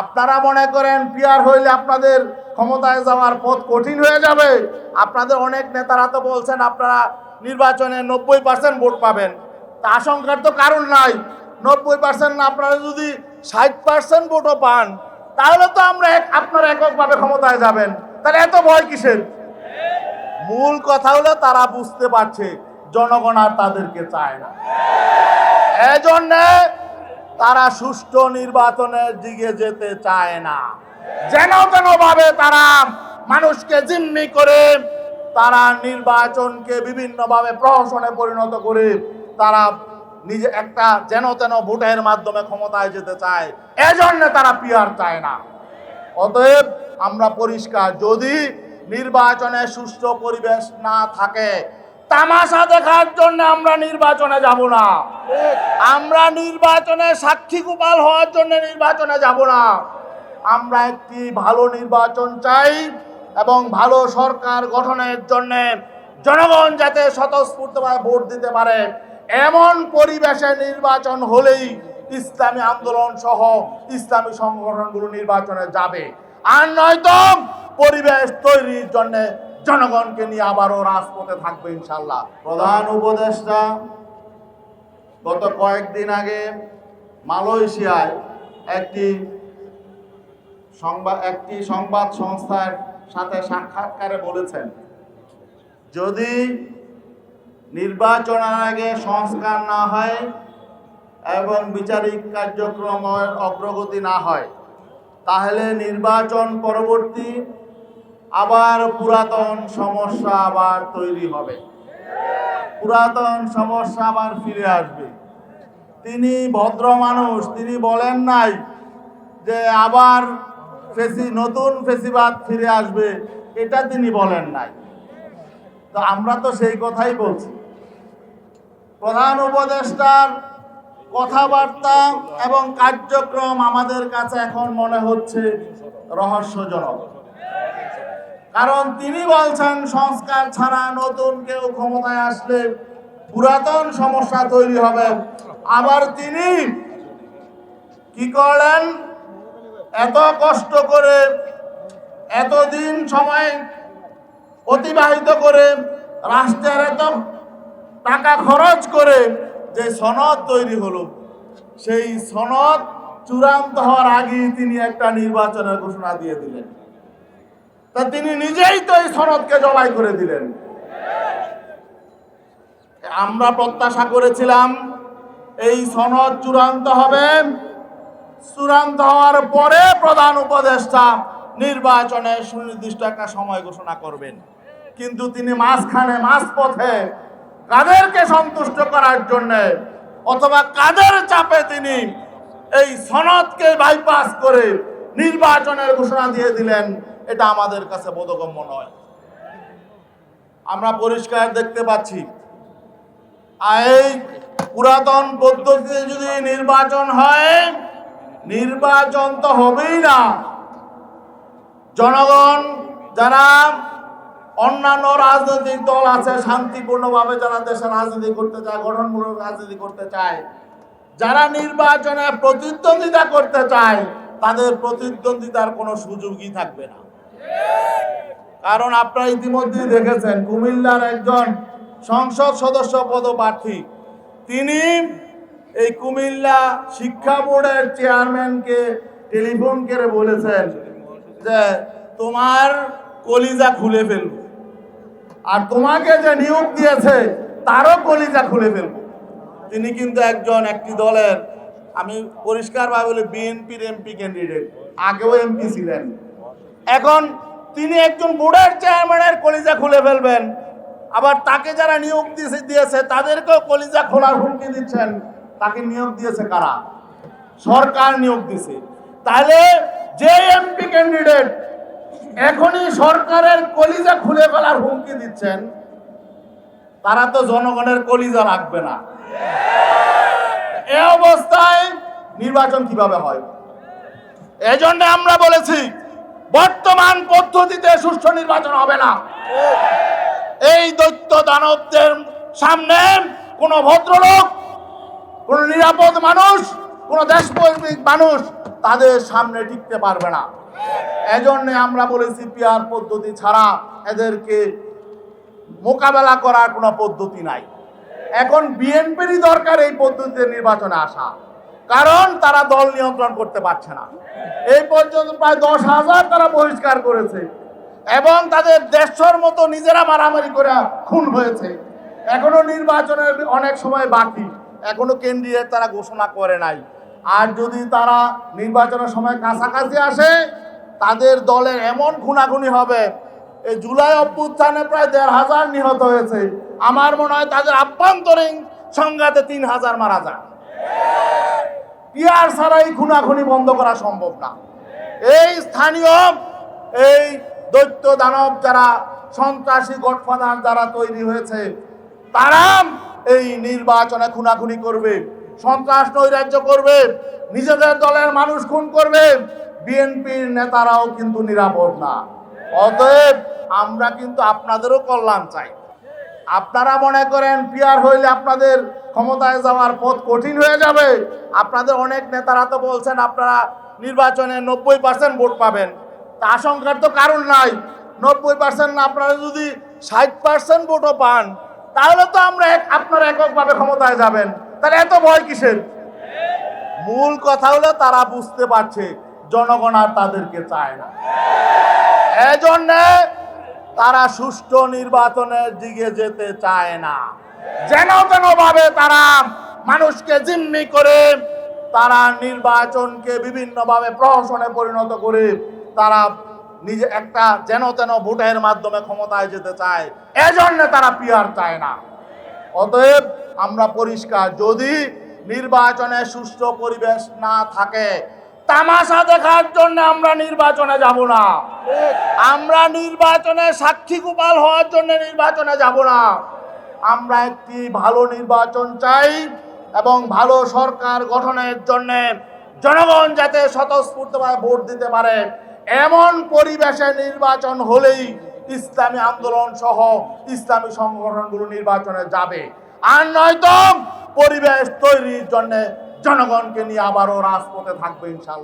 আপনারা মনে করেন পিয়ার হইলে আপনাদের ক্ষমতায় যাওয়ার পথ কঠিন হয়ে যাবে। আপনাদের অনেক নেতারা তো বলছেন আপনারা নির্বাচনে নব্বই পার্সেন্ট ভোট পাবেন। তা আশঙ্কার তো কারণ নাই। নব্বই পার্সেন্ট আপনারা যদি ষাট পার্সেন্ট ভোটও পান, তাহলে তো আমরা এক আপনারা এককভাবে ক্ষমতায় যাবেন। তাহলে এত ভয় কিসের? মূল কথা হলো তারা বুঝতে পারছে, জনগণ আর তাদেরকে চায় না। এজন্য তারা সুষ্ঠু নির্বাচনের দিকে যেতে চায় না। যেন তেন ভাবে তারা মানুষকে জিম্মি করে, তারা নির্বাচনকে বিভিন্নভাবে প্রহসনে পরিণত করে, তারা নিজে একটা যেন তেন ভোটের মাধ্যমে ক্ষমতায় যেতে চায়, এজন্য তারা পিয়ার চায় না। অতএব আমরা পরিষ্কার, যদি নির্বাচনে সুষ্ঠু পরিবেশ না থাকে তামাশা দেখার জন্য আমরা নির্বাচনে যাব না। আমরা নির্বাচনে সাক্ষী গোপাল হওয়ার জন্য নির্বাচনে যাব না। আমরা একটি ভালো নির্বাচন চাই এবং ভালো সরকার গঠনের জন্য জনগণ যাতে স্বতঃস্ফূর্তভাবে ভোট দিতে পারে। এমন পরিবেশে নির্বাচন হলেই ইসলামী আন্দোলন সহ ইসলামী সংগঠনগুলো নির্বাচনে যাবে। আর নয়তো পরিবেশ তৈরির জন্য জনগণকে নিয়ে আবারও রাজপথে থাকবে ইনশাল্লাহ প্রধান উপদেষ্টা, গত কয়েকদিন আগে মালয়েশিয়ায় একটি সংবাদ একটি সংবাদ সংস্থার সাথে সাক্ষাৎকারে বলেছেন, যদি নির্বাচনের আগে সংস্কার না হয় এবং বিচারিক কার্যক্রমের অগ্রগতি না হয়, তাহলে নির্বাচন পরবর্তী আবার পুরাতন সমস্যা আবার তৈরি হবে। পুরাতন সমস্যা আবার ফিরে আসবে। তিনি ভদ্র মানুষ, তিনি বলেন নাই যে আবার ফেসি, নতুন ফেসিবাদ ফিরে আসবে, এটা তিনি বলেন নাই। তো আমরা তো সেই কথাই বলছি। প্রধান উপদেষ্টার কথাবার্তা এবং কার্যক্রম আমাদের কাছে এখন মনে হচ্ছে রহস্যজনক। কারণ তিনি বলছেন, সংস্কার ছাড়া নতুন কেউ ক্ষমতায় আসলে পুরাতন সমস্যা তৈরি হবে। আবার তিনি কি করলেন? এত কষ্ট করে, এতদিন সময় অতিবাহিত করে, রাষ্ট্রের এত টাকা খরচ করে যে সনদ তৈরি হলো, সেই সনদ চূড়ান্ত হওয়ার আগেই তিনি একটা নির্বাচনের ঘোষণা দিয়ে দিলেন। তা তিনি নিজেই তো এই সনদকে জবাই করে দিলেন। আমরা প্রত্যাশা করেছিলাম, এই সনদ চূড়ান্ত হবে। চূড়ান্ত হওয়ার পরে প্রধান উপদেষ্টা নির্বাচনে সুনির্দিষ্ট একটা সময় ঘোষণা করবেন। কিন্তু তিনি মাঝখানে, মাঝপথে কাদেরকে সন্তুষ্ট করার জন্যে অথবা কাদের চাপে তিনি এই সনদকে বাইপাস করে নির্বাচনের ঘোষণা দিয়ে দিলেন এটা আমাদের কাছে বোধগম্য নয়। আমরা পরিষ্কার দেখতে পাচ্ছি, এই পুরাতন পদ্ধতিতে যদি নির্বাচন হয়, নির্বাচন তো হবেই না। জনগণ যারা অন্যান্য রাজনৈতিক দল আছে, শান্তিপূর্ণভাবে যারা দেশে রাজনীতি করতে চায়, গঠনমূলক রাজনীতি করতে চায়, যারা নির্বাচনে প্রতিদ্বন্দ্বিতা করতে চায়, তাদের প্রতিদ্বন্দ্বিতার কোনো সুযোগই থাকবে না। কারণ আপনারা ইতিমধ্যেই দেখেছেন কুমিল্লার একজন সংসদ সদস্য পদপ্রার্থী। তিনি এই কুমিল্লা শিক্ষা বোর্ডের চেয়ারম্যানকে টেলিফোন করে বলেছেন যে, তোমার কলিজা খুলে ফেলব। আর তোমাকে যে নিয়োগ দিয়েছে, তারও কলিজা খুলে ফেলব। তিনি কিন্তু একজন, একটি দলের, আমি পরিষ্কারভাবে বলি, বিএনপির এমপি ক্যান্ডিডেট আগেও এমপি ছিলেন। এখন তিনি একজন বোর্ডের চেয়ারম্যানের কলিজা খুলে ফেলবেন। আবার তাকে যারা নিয়োগ দিয়েছে দিয়েছে, তাদেরকেও কলিজা খোলার হুমকি দিচ্ছেন। তাকে নিয়োগ দিয়েছে কারা? সরকার নিয়োগ দিছে। তাহলে যে এমপি ক্যান্ডিডেট এখনই সরকারের কলিজা খুলে ফেলার হুমকি দিচ্ছেন, তারা তো জনগণের কলিজা রাখবে না। এ অবস্থায় নির্বাচন কীভাবে হয়? এজন্য আমরা বলেছি বর্তমান পদ্ধতিতে সুষ্ঠু নির্বাচন হবে না। এই দৈত্য দানবদের সামনে কোন ভদ্রলোক, কোন নিরাপদ মানুষ, কোন দেশপ্রেমিক মানুষ তাদের সামনে টিকতে পারবে না। এজন্য আমরা বলেছি পিয়ার পদ্ধতি ছাড়া এদেরকে মোকাবেলা করার কোনো পদ্ধতি নাই। এখন বিএনপিরই দরকার এই পদ্ধতিতে নির্বাচনে আসা। কারণ তারা দল নিয়ন্ত্রণ করতে পারছে না। এই পর্যন্ত প্রায় দশ হাজার তারা বহিষ্কার করেছে এবং তাদের দেড়শোর মতো নিজেরা মারামারি করে খুন হয়েছে। এখনও নির্বাচনের অনেক সময় বাকি, এখনও কেন্দ্রীয় তারা ঘোষণা করে নাই। আর যদি তারা নির্বাচনের সময় কাছাকাছি আসে, তাদের দলের এমন খুনাখুনি হবে এই জুলাই অভ্যুত্থানে প্রায় দেড় হাজার নিহত হয়েছে। আমার মনে হয় তাদের আভ্যন্তরীণ সংঘাতে তিন হাজার মারা যায় পিয়ার ছাড়াই খুনাখুনি বন্ধ করা সম্ভব না। এই স্থানীয়, এই দৈত্য দানব যারা সন্ত্রাসী গডফাদার যারা তৈরি হয়েছে, তারা এই নির্বাচনে খুনাখুনি করবে, সন্ত্রাস নৈরাজ্য করবে, নিজেদের দলের মানুষ খুন করবে, বিএনপির নেতারাও কিন্তু নিরাপদ না। অতএব আমরা কিন্তু আপনাদেরও কল্যাণ চাই। আপনারা মনে করেন পিয়ার হইলে আপনাদের ক্ষমতায় যাওয়ার পথ কঠিন হয়ে যাবে। আপনাদের অনেক নেতারা তো বলছেন, আপনারা নির্বাচনে নব্বই পার্সেন্ট ভোট পাবেন। তা আশঙ্কার তো কারণ নাই। নব্বই পার্সেন্ট আপনারা যদি ষাট পার্সেন্ট ভোটও পান, তাহলে তো আমরা আপনারা এককভাবে ক্ষমতায় যাবেন। তাহলে এত ভয় কিসের? মূল কথা হলো তারা বুঝতে পারছে, জনগণ আর তাদেরকে চায় না। এজন্য তারা সুষ্ঠু নির্বাচনের দিকে যেতে চায় না। যেন তেন ভাবে তারা মানুষকে জিম্মি করে, তারা নির্বাচনকে বিভিন্নভাবে প্রহসনে পরিণত করে, তারা নিজে একটা যেন তেন ভোটের মাধ্যমে ক্ষমতায় যেতে চায়। এজন্য তারা পিয়ার চায় না। অতএব আমরা পরিষ্কার, যদি নির্বাচনে সুষ্ঠু পরিবেশ না থাকে, তামাশা দেখার জন্য আমরা নির্বাচনে যাব না। আমরা নির্বাচনে সাক্ষী গোপাল হওয়ার জন্য নির্বাচনে যাব না। আমরা একটি ভালো নির্বাচন চাই এবং ভালো সরকার গঠনের জন্য জনগণ যাতে স্বতঃস্ফূর্তভাবে ভোট দিতে পারে। এমন পরিবেশে নির্বাচন হলেই ইসলামী আন্দোলন সহ ইসলামী সংগঠনগুলো নির্বাচনে যাবে। আর নয়তো পরিবেশ তৈরির জন্য জনগণকে নিয়ে আবারও রাজপথে থাকবে ইনশাল্লাহ